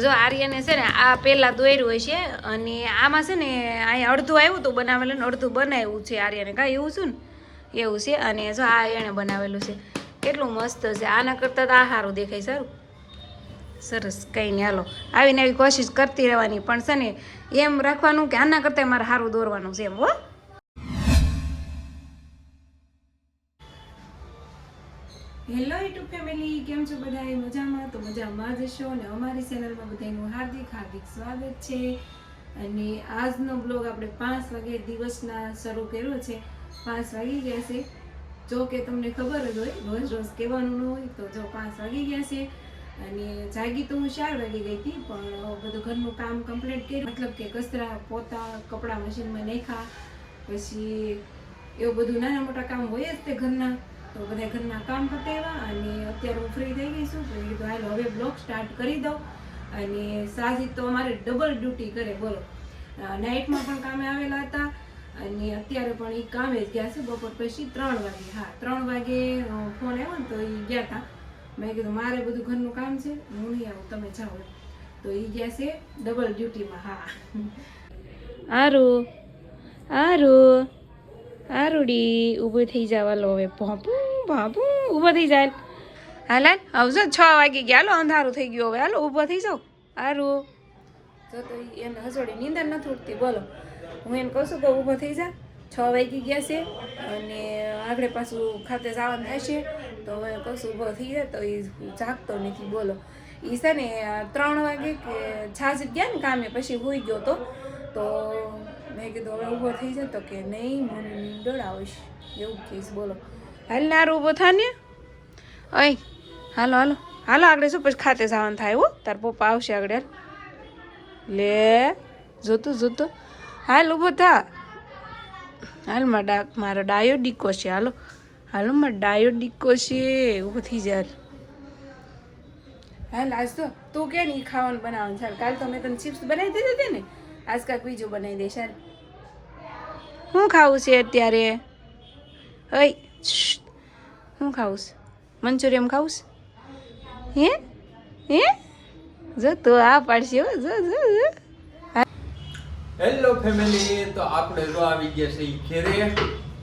જો આર્યને છે ને આ પહેલાં દોર્યું હોય છે અને આમાં છે ને અહીંયા અડધું આવ્યું હતું બનાવેલું ને અડધું બનાવ્યું છે આર્યને. કાંઈ એવું છું ને? એવું છે. અને જો આ એણે બનાવેલું છે. કેટલું મસ્ત છે. આના કરતાં તો આ સારું દેખાય સારું. સરસ. કંઈ નહીં. હાલો. આવીને આવી કોશિશ કરતી રહેવાની. પણ છે ને એમ રાખવાનું કે આના કરતાં મારે સારું દોરવાનું છે એમ, હો. હેલો યુટ્યુબ ફેમિલી કેમ છો બધા મજામાં? તો મજામાં જ હશો અને અમારી ચેનલમાં બધાનું હાર્દિક હાર્દિક સ્વાગત છે. અને આજનો બ્લોગ આપણે પાંચ વાગે દિવસના શરૂ કર્યો છે. પાંચ વાગી ગયા છે. જો કે તમને ખબર જ હોય, રોજ રોજ કહેવાનું ન હોય, તો જો પાંચ વાગી ગયા છે. અને જાગી તો હું ચાર વાગી ગઈ હતી, પણ બધું ઘરનું કામ કમ્પ્લીટ કર્યું. મતલબ કે કચરા, પોતા, કપડાં મશીનમાં નાખ્યા. પછી એવું બધું નાના મોટા કામ હોય જ તે ઘરના. તો બધા ઘરના કામ પતાવ્યા અને અત્યારે હું ફ્રી થઈ ગઈ છું, તો કીધું હવે બ્લોગ સ્ટાર્ટ કરી દઉં. અને સાજી તો અમારે ડબલ ડ્યુટી કરે, બોલો. નાઇટમાં પણ કામે આવેલા હતા અને અત્યારે પણ એ કામે જ ગયા છે, બપોર પછી ત્રણ વાગે. હા, ત્રણ વાગે ફોન આવ્યો ને તો એ ગયા હતા મેં કીધું, મારે બધું ઘરનું કામ છે, હું નહીં આવું, તમે જાઓ તો એ ગયા છે ડબલ ડ્યુટીમાં હા. આરો આરું આરુડી ઊભું થઈ જવા લો હવે. ભાપુ ભાપું ઊભો થઈ જાય હાલ હાલ આવજો, છ વાગી ગયા. હાલો, અંધારું થઈ ગયું હવે. હાલો, ઊભો થઈ જાઓ આરું જો તો એને હસોડી નીંદર નથી ઉઠતી બોલો. હું એને કહું છું કે ઊભો થઈ જા. છ વાગી ગયા છે અને આગળ પાછું ખાતે જવાનું થશે તો હવે કહું છું, ઊભો થઈ જાય તો એ જાગતો નથી, બોલો. એ છે ને, ત્રણ વાગે કે છાજ ગયા ને કામે, પછી હોઈ ગયો તો. તો મેં કીધું હવે ઊભો થઈ જાય તો કે નહીં મને નીંદર આવશે. એવું કહીશ બોલો. હાલ ને આરું ઊભો થા ને. અય હાલો હાલો. હાલો આગળ શું? પછી ખાતે જવાનું થાય હો. તાર પપ્પા આવશે આગળ લે જોતું જોતું. હાલ ઊભો થા. હાલ મારા ડા મારો ડાયો ડીકો છે હાલો. હાલો મારો ડાયો ડીકો છે. ઊભો થઈ જાય હાલ. હાલ આજ તો તું કે નહીં ખાવાનું બનાવવાનું ચાલ કાલ તો મેં તને ચિપ્સ બનાવી દીધી હતી ને. આજ કાંઈક બીજું બનાવી દઈશ હાલ. શું ખાવું છે અત્યારે? ઓય શું ખાવું છે? મંચુરિયમ ખાવું છે? હે? હે? જો તો આ પાડશે હો જો જો જો. હેલો ફેમિલી તો આપણે જો આવી ગયા છે ઈ ઘેરે.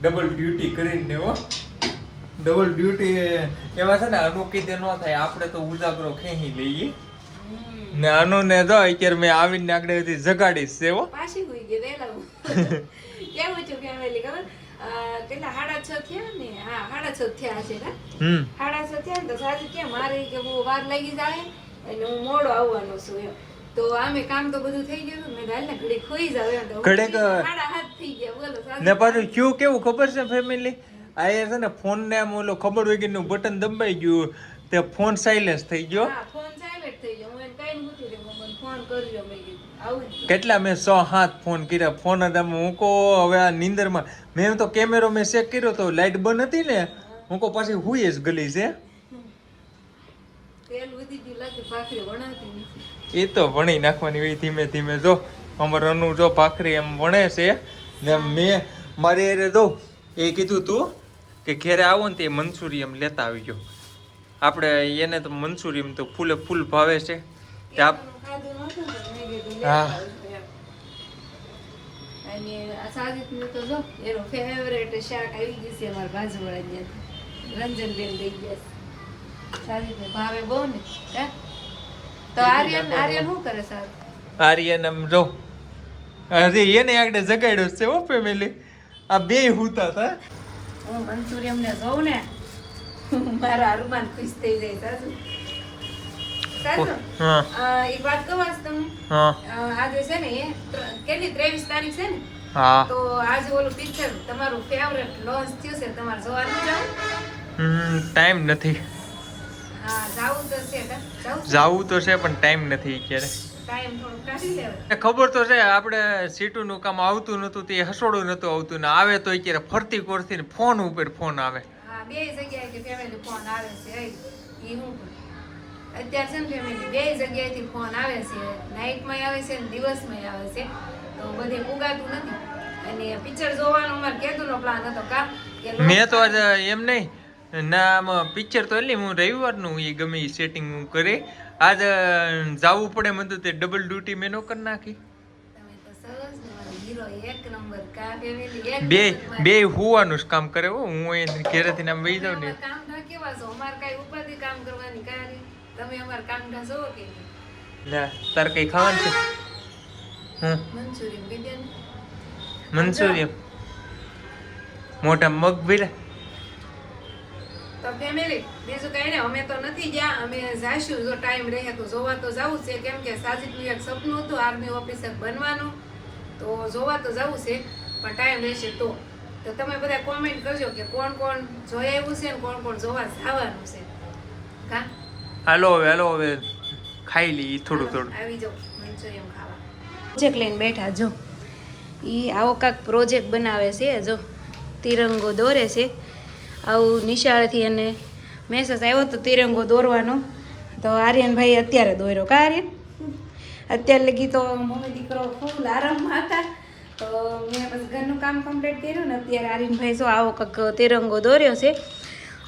ડબલ ડ્યુટી કરીને હો. ડબલ ડ્યુટી એમાં છે ને અનુકિત ન થાય. આપણે તો ઉજાગરો ખેંચી લઈએ. ને અનુ ને જો અત્યારે મેં આવીને આગળ બધી જગાડીશ છે હો. પાછી હોઈ ગઈ વેલા કેવું છું ફેમિલી ખબર? કેટલા સાડા છ થયા ને હા સાડા છ થયા છે ને? સાડા છ થયા ને તો સાજી કે મારે કે બહુ વાર લાગી જાય એટલે હું મોડો આવવાનો છું એમ. તો આમે કામ તો બધું થઈ ગયું મેં હાલ ને ઘડી ખોઈ જાવ એમ તો ઘડીક, સાડા હાથ થઈ ગયા બોલો ને પાછું ક્યુ કેવું ખબર છે ફેમિલી આ એ છે ને ફોન ને આમ ઓલો ખબર હોય કે બટન દબાઈ ગયું તે ફોન સાયલેન્સ થઈ ગયો. હા ફોન સાયલેન્સ થઈ ગયો. હું એને કઈ મને ફોન કર્યો મેં. કેટલા મેં સો હાથ ફોન કર્યા. ફોન જ હું કહો હવે આ નીંદરમાં મેં તો કેમેરો મેં ચેક કર્યો તો લાઇટ બંધ હતી ને હું કહો પાછી હુઈ જ ગલી છે? એ તો વણી નાખવાની હોય ધીમે ધીમે. જો અમારે અનુ જો ભાખરી એમ વણે છે ને મેં મારી અરે દો એ કીધું તું કે ઘેરે આવો ને તે એમ લેતા આવી ગયો આપણે એને તો મંચુરિયમ તો ફૂલે ફૂલ ભાવે છે. તે આપ ખાધું નહોતું ને મેં કીધું હા. લેતા આવજો એમ. અને આ સાજીદનું તો જો એનો ફેવરેટ શાક આવી ગયું છે અમારા બાજુવાળા રંજનબેન લઈ ગયા છે. સાજીદને ભાવે બહુ ને હે? તો આર્યન આર્યન શું કરે સાહેબ? આર્યન આમ જો અરે એને આગળ જગાડ્યો છે ઓ ફેમિલી આ બે હુતા હતા. હું મંચુરિયમ ને જોઉં ને મારા અરુમાન ખુશ થઈ જાય સાસુ હા. એક વાત કહું આજ તમને? હા. આજે છે ને કેટલી? ત્રેવીસ તારીખ છે ને? હા. તો આજે ઓલું પિક્ચર તમારું ફેવરેટ લોન્ચ થયું છે તમારે જોવાનું જાવ હમ ટાઈમ નથી. જાવું તો છે પણ ટાઈમ નથી લેવાય ખબર તો છે આપણે સીટુનું કામ આવતું નતું તે હસોડું નહોતું આવતું ને આવે તો અત્યારે ફરતી કોરતી ને ફોન ઉપર ફોન આવે. બે જગ્યાએ ફેમિલી ફોન આવે છે હું. અત્યારે છે ને ફેમિલી બે જગ્યાએથી ફોન આવે છે નાઇટમાં આવે છે ને દિવસમાં આવે છે. તો બધે ઉગાતું નથી. અને પિક્ચર જોવાનો અમારે કેદુનો પ્લાન હતો કા મેં તો એમ નહીં ના પિક્ચર તો એટલે હું રવિવારનું એ ગમે એ સેટિંગ હું કરી. આજ જવું પડે મને તો તે ડબલ ડ્યુટી મેં નોકર નાખી. ને બે બે હોવાનું જ કામ કરે હો હું એ ઘેરેથી આમ વહી જાઉં ને. કામ ના કેવા છો? અમારે કઈ ઉપાધિ કામ કરવાની કારી તમે અમારા કામઢા જોવો કે? લે તાર કઈ ખાવાનું છે હમ મંચુરિયમ દે ને. મોટા મગ ભીરા તો ફેમિલી બીજું કઈ નહીં અમે તો નથી ગયા અમે જાશું જો ટાઈમ રહે તો જોવા તો જવું છે કેમ કે સાજીદનું એક સપનું હતું આર્મી ઓફિસર બનવાનું તો જોવા તો જવું છે પણ ટાઈમ રહેશે તો તો તમે બધા કોમેન્ટ કરજો કે કોણ કોણ જોઈ આવ્યું છે ને કોણ કોણ જોવા જવાનું છે કા હાલો હવે હાલો હવે. ખાઈ લઈ થોડું થોડું. આવી જાઓ મંચુરિયન ખાવા. પ્રોજેક્ટ લઈને બેઠા જો. એ આવો કાંક પ્રોજેક્ટ બનાવે છે જો. તિરંગો દોરે છે. આવું નિશાળથી અને મેસેજ આવ્યો તો તિરંગો દોરવાનો. તો આર્યનભાઈ અત્યારે દોર્યો. કા આર્યન? અત્યારે લગી તો મમ્મી દીકરો ફૂલ આરામમાં હતા. તો મેં બસ ઘરનું કામ કમ્પ્લીટ કર્યું ને અત્યારે આર્યનભાઈ જો આવો કાંક તિરંગો દોર્યો છે.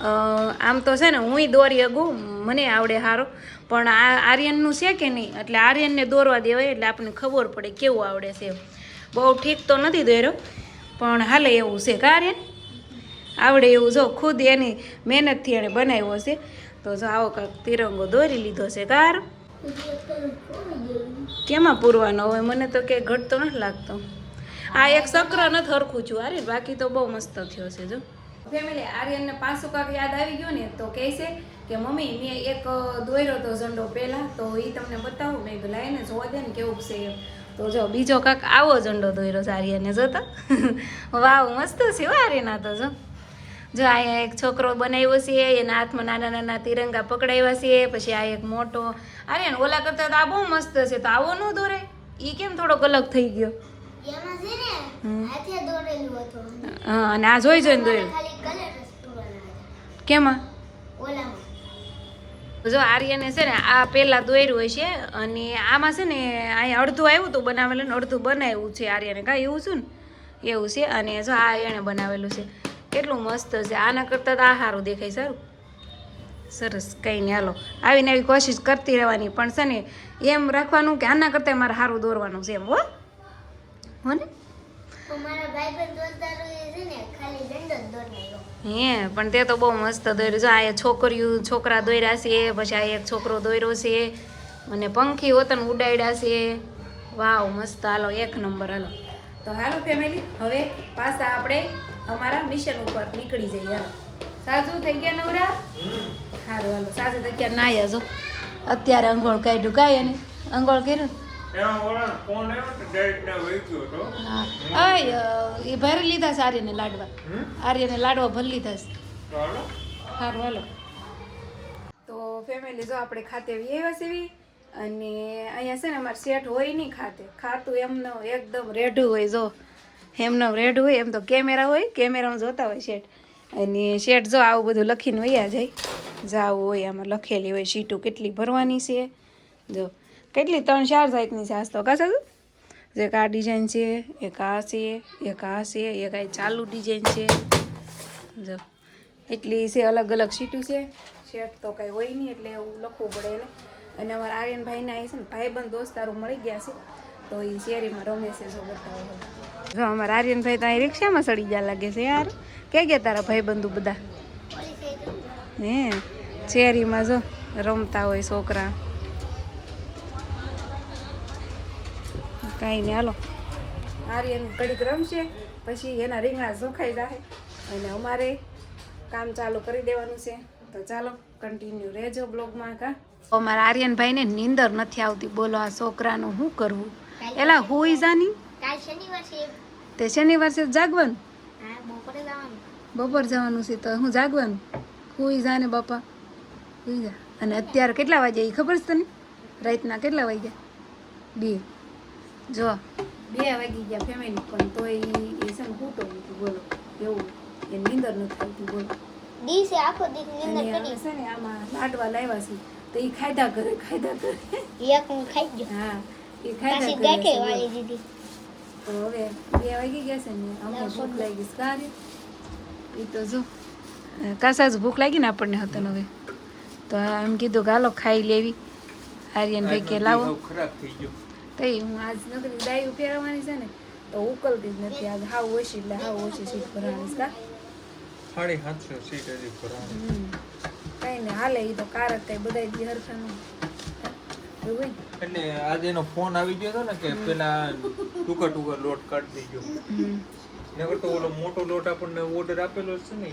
આમ તો છે ને, હુંય દોરી અગું, મને આવડે સારો પણ આ આર્યનનું છે કે નહીં? એટલે આર્યનને દોરવા દેવાય, એટલે આપણને ખબર પડે કેવું આવડે છે બહુ ઠીક તો નથી દોર્યો, પણ હાલે એવું છે કા આર્યન? આવડે એવું જો, ખુદ એની મહેનતથી એણે બનાવ્યો છે. તો જો આવો કાંક તિરંગો દોરી લીધો છે કાર કેમાં પૂરવાનો હોય? મને તો કે ઘટતો નથી લાગતો. આ એક સક્ર નથી હરખું છું અરે બાકી તો બહુ મસ્ત થયો છે જો. ફેમિલી આર્યનને પાછું કાંક યાદ આવી ગયો ને, તો કહે છે કે, મમ્મી, મેં એક દોર્યો તો ઝંડો પહેલાં, તો એ તમને બતાવું. મેં લાઈને જોવા દે ને કેવું છે એમ. તો જો, બીજો કાંક આવો ઝંડો દોર્યો છે આર્યને જોતો વાવ, મસ્ત છે આર્યના તો, જો. જો અહીંયા એક છોકરો બનાવ્યો છે, એના હાથમાં નાના નાના તિરંગા પકડાવ્યા છે, પછી આ એક મોટો. અરે ઓલા કરતા તો આ બહુ મસ્ત છે, તો આવો ન દોરે. એ કેમ થોડોક અલગ થઈ ગયો? હા અને આ જોઈ જોઈને હતા કેમાં? જો આર્યને છે ને આ પહેલાં દોર્યું હોય છે અને આમાં છે ને અહીંયા અડધું આવ્યું હતું બનાવેલું ને અડધું બનાવ્યું છે આર્યને. કાંઈ એવું છું ને? એવું છે. અને જો આ એણે બનાવેલું છે. કેટલું મસ્ત છે. આના કરતાં તો આ સારું દેખાય સારું. સરસ. કંઈ નહીં. હાલો. આવીને આવી કોશિશ કરતી રહેવાની. પણ છે ને એમ રાખવાનું કે આના કરતાં મારે સારું દોરવાનું છે એમ હો. હો ને? હે પણ તે તો બહુ મસ્ત દોર્યું. છે આ છોકરીઓ છોકરા દોર્યા છે પછી આ એક છોકરો દોર્યો છે અને પંખી વતન ઉડાડ્યા છે. વાવ મસ્ત. હાલો એક નંબર હાલો. તો હાલો ફેમિલી હવે પાછા આપણે અમારા મિશન ઉપર નીકળી જઈએ હાલો. સાજુ થઈ ગયા નવરા. સારું હાલો સાજુ થઈ ગયા નાયા જો અત્યારે અંગોળ કાઢ્યું કાંઈ અને અંગોળ કર્યું આવ્યો એ ભરી લીધા છે આર્યને લાડવા. આર્યને લાડવા ભરી લીધા છે. હાલો. સારું હાલો. તો ફેમિલી જો આપણે ખાતે વ્યવા સેવી અને અહીંયા છે ને અમારે સેટ હોય નહીં ખાતે. ખાતું એમનો એકદમ રેઢું હોય જો. એમનો રેઢું હોય એમ તો કેમેરા હોય કેમેરામાં જોતા હોય શેઠ. અને શેઠ જો આવું બધું લખીને વૈયા જાય. જાવું હોય આમાં લખેલી હોય સીટું કેટલી ભરવાની છે. જો. કેટલી? ત્રણ ચાર સાઈઝની છે આજ તો. કાશ સાચું એક આ ડિઝાઇન છે એક આ છે એક આ છે એક આ ચાલુ ડિઝાઇન છે. જો. એટલી છે અલગ અલગ સીટું છે. શેટ તો કાંઈ હોય નહીં એટલે એવું લખવું પડે એને. અને અમારા આર્યનભાઈને આવી છે ને ભાઈબંધ દોસ્તારો મળી ગયા છે. તો એ શેરીમાં રમે છે જો બતાવો જો અમારા આર્યનભાઈ તો અહીં રિક્ષામાં સડી ગયા લાગે છે યાર. કે ગયા તારા ભાઈબંધુ બધા? હે? શેરીમાં જો રમતા હોય છોકરા. કાંઈ નહીં હાલો. હારી એનું કડીક રમશે પછી એના રીંગણા જોખાઈ જાય અને અમારે કામ ચાલુ કરી દેવાનું છે. તો ચાલો કન્ટિન્યુ રહેજો બ્લોગમાં કા અમારા આર્યનભાઈને નીંદર નથી આવતી. બોલો આ છોકરાનું શું કરવું? એલા હોય જાની? શનિવાર તે શનિવાર છે જાગવાનું? બપોરે જવાનું. બપોર જવાનું છે તો હું જાગવાનું? હુઈ જાને બાપા? હુઈ જા. અને અત્યારે કેટલા વાગ્યા એ ખબર છે તને? રાતના કેટલા વાગ્યા? બે. જો બે વાગી ગયા ફેમિલી પણ તોય એ છે ને ફૂટો નથી બોલો એવું એ નીંદર નથી આવતી બોલો. દિવસે આખો દિવસ નીંદર હવે કરી. છે ને આમાં લાડવા લાવ્યા છે તો એ ખાધા કરે ખાધા કરે. એક હું ખાઈ ગયો. હા એ ખાધા કરે ગાંઠે વાળી દીધી. તો હવે બે વાગી ગયા છે ને અમને ભૂખ લાગી સારી. એ તો જો કાસા જ ભૂખ લાગી ને આપણને હતો હવે. તો એમ કીધું કે હાલો ખાઈ લેવી. આર્યનભાઈ કે લાવો. ખરાબ થઈ ગયો. તઈ હું આજ નકરી ડાયું ફેરવવાની છે ને તો ઉકલતી જ નથી આજ. હાવ ઓછી એટલે હાવ ઓછી સીટ ભરાવાની કા? સાડી સાતસો સીટ હજી હમ. કઈ ને હાલે એ તો કાર જ કઈ બધા દી હરખા નું એવું હોય એટલે આજે એનો ફોન આવી ગયો હતો ને કે પેલા ટૂંકા ટૂંકા લોટ કાઢી દીધો. ને નકર તો ઓલો મોટો લોટ આપણને ઓર્ડર આપેલો છે ને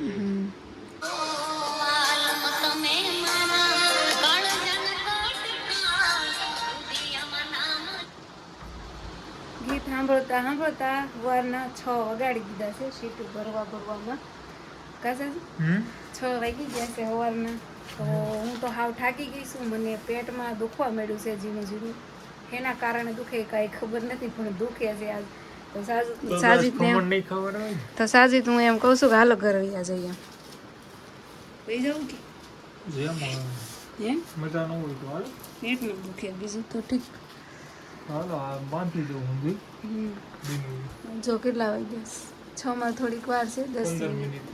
સાંભળતા સાંભળતા સવારના છ વગાડી દીધા છે સીટું ભરવા ભરવામાં. કાશે છ વાગી ગયા છે સવારના. તો હું તો હાવ થાકી ગઈ છું મને પેટમાં દુખવા મળ્યું છે ઝીણું ઝીણું. એના કારણે દુખે કાંઈ ખબર નથી પણ દુખે છે આજ. તો સાજુ સાજીદ ને. તો સાજીદ હું એમ કહું છું કે હાલો ઘર વયા જઈએ. વહી જવું કે? એમ? મજા ન હોય તો હાલો. એટલું દુખે બીજું તો ઠીક. જો કેટલા વાગ્યા? છ માં થોડીક વાર છે દસ મિનિટ.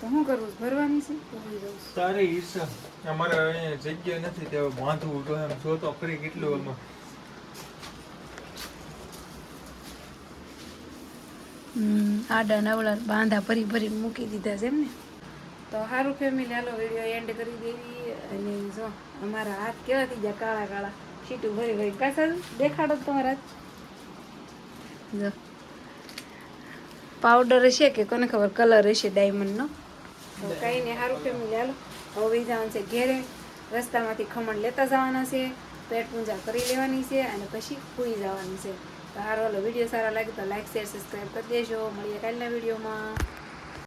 તો શું કરવું? ભરવાની છે? તારે ઈચ્છા. અમારે અહીંયા જગ્યા નથી તે બાંધવું તો એમ. જો તો ફરી કેટલું એમાં હમ, આડા નવળા બાંધા ભરી ભરીને મૂકી દીધા છે એમ ને તો સારું ફેમિલી હાલો વીડિયો એન્ડ કરી દેવી. અને જો અમારા હાથ કેવા થઈ ગયા? કાળા કાળા. સીટું ભરી ભરી. કાસા દેખાડો તમારા. જો. પાવડર હશે કે કોને ખબર? કલર હશે ડાયમંડનો તો કાંઈ નહીં સારું ફેમિલી હાલો. હવે જવાનું છે ઘેરે. રસ્તામાંથી ખમણ લેતા જવાના છે. પેટ પૂજા કરી લેવાની છે અને પછી પૂરી જવાનું છે. તો હાલો. વીડિયો સારા લાગે તો લાઈક શેર સબસ્ક્રાઈબ કરી દેજો. મળીએ કાલના વિડીયોમાં.